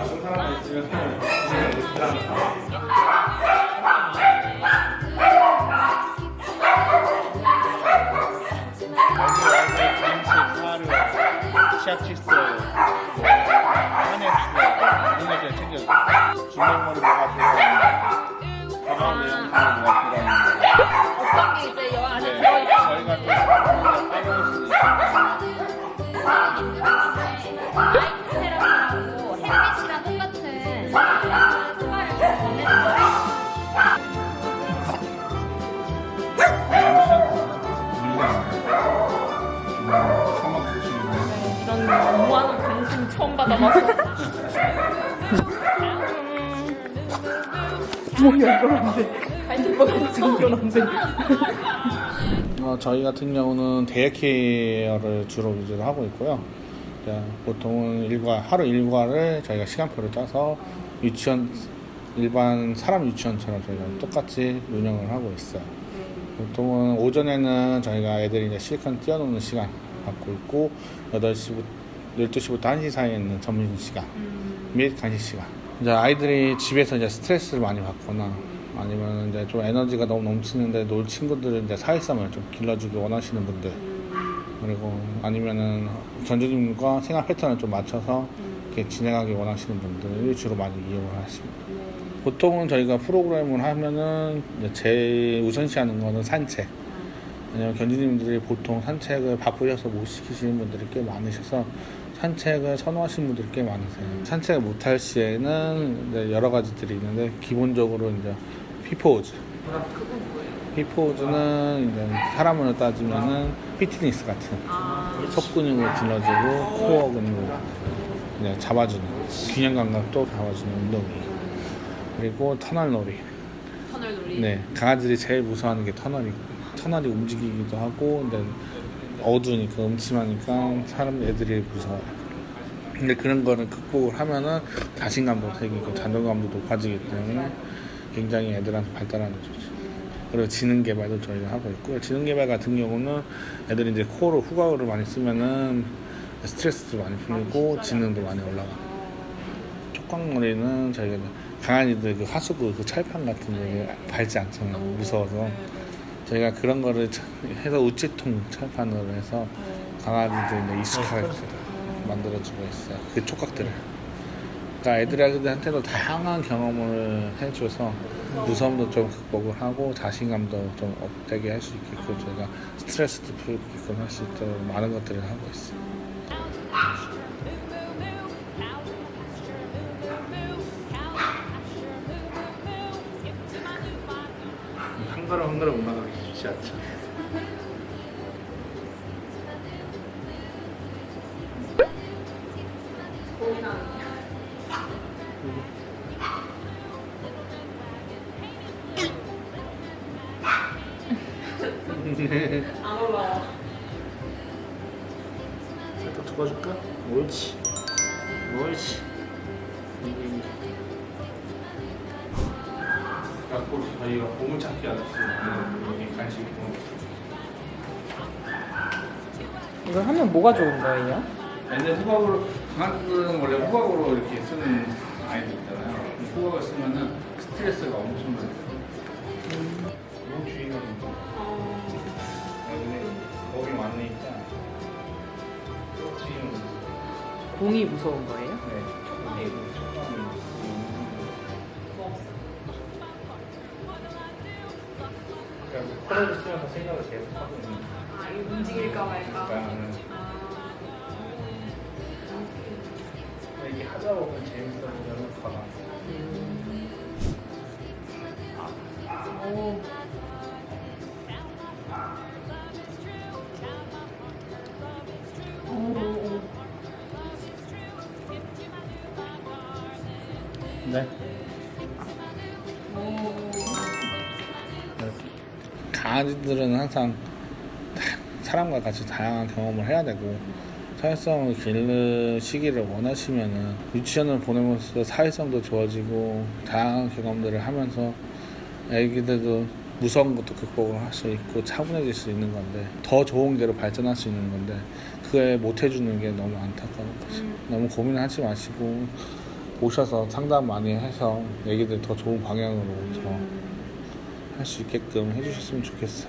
나쁜 사람이 있으면 치아치스, 주먹머리 뭐가 들어가는데, 가방 내용물이 뭐가 들어가는데. 어떤 게 이제 여 안에 네, 들어있어? 저희가 또 테라피라고 햇빛이랑 똑같은 거예요. 이런 무한한 관심 처음 받아봐서. 이건 안 돼. 어, 저희 같은 경우는 데이케어를 주로 위주로 하고 있고요. 자, 보통은 일과 하루 일과를 저희가 시간표를 짜서 유치원 일반 사람 유치원처럼 저희가 똑같이 운영을 하고 있어요. 보통은 오전에는 저희가 애들이 이제 실컷 뛰어노는 시간 갖고 있고 8시부터 12시부터 1시 사이에 있는 점심 시간 및 간식 시간. 이제 아이들이 집에서 이제 스트레스를 많이 받거나 아니면 이제 좀 에너지가 너무 넘치는데 놀 친구들은 이제 사회성을 좀 길러주기 원하시는 분들 그리고 아니면은 견주님과 생활 패턴을 좀 맞춰서 이렇게 진행하기 원하시는 분들이 주로 많이 이용을 하십니다. 보통은 저희가 프로그램을 하면은 제일 우선시하는 거는 산책. 왜냐면 견주님들이 보통 산책을 바쁘셔서 못 시키시는 분들이 꽤 많으셔서 산책을 선호하시는 분들이 꽤 많으세요. 산책을 못할 시에는 여러 가지들이 있는데 기본적으로 이제 피포즈. 피포즈는 이제 사람으로 따지면은 피트니스 같은 속 근육을 길러주고 코어 근육을 이제 잡아주는 균형 감각도 잡아주는 운동이에요. 그리고 터널 놀이. 터널 놀이. 네, 강아지들이 제일 무서워하는 게 터널이고 터널이 움직이기도 하고 근데 어두우니까 음침하니까 사람 애들이 무서워요. 근데 그런 거를 극복을 하면은 자신감도 생기고 자존감도 높아지기 때문에 굉장히 애들한테 발달하는 거죠. 그리고 지능 개발도 저희가 하고 있고요. 지능 개발 같은 경우는 애들이 이제 코어로 후각으로 많이 쓰면은 스트레스도 많이 풀리고 지능도 많이 올라가. 촉각놀이는 저희가 강아지들 그 하수구 그 철판 같은 데 밟지 않잖아요. 무서워서. 저희가 그런 거를 차- 해서 우체통 철판으로 해서 강아지들 이제 익숙하게 만들어주고 있어요. 그 촉각들을. 그러니까 애들한테도 다양한 경험을 해줘서 무서움도 좀 극복을 하고 자신감도 좀 업되게 할 수 있게끔 저희가 스트레스도 풀게끔 할 수 있도록 많은 것들을 하고 있어요. 걸음 한 걸음 올라가기 쉽지 않죠. 안 올라와. 살짝 접어줄까? 옳지. 옳지. 앞으로 저희가 보물찾기 하듯이 여기 간식이 이걸 하면 뭐가 좋은 거예요? 근데 후각으로 강아지들은 원래 후각으로 이렇게 쓰는 아이들 있잖아요. 후각을 쓰면은 스트레스가 엄청 많아요. 너무 주의가 좀. 여기 겁이 많으니까 쫓기는 공이 무서운 거예요? 네. 촉감이 촉감이 그러니 쓰면서 생각을 계속 하고 있는 아, 움직일까 말까. 거니까 이게 하다 보면 재밌어지면 봐봐. 오. 오, 오. 네. 오. 강아지들은 항상 다- 사람과 같이 다양한 경험을 해야 되고 사회성을 기르 시기를 원하시면은 유치원을 보내면서 사회성도 좋아지고 다양한 경험들을 하면서 애기들도 무서운 것도 극복을 할 수 있고 차분해질 수 있는 건데 더 좋은 게로 발전할 수 있는 건데 그게 못 해주는 게 너무 안타까운 거지 너무 고민하지 마시고 오셔서 상담 많이 해서 애기들 더 좋은 방향으로 할 수 있게끔 해주셨으면 좋겠어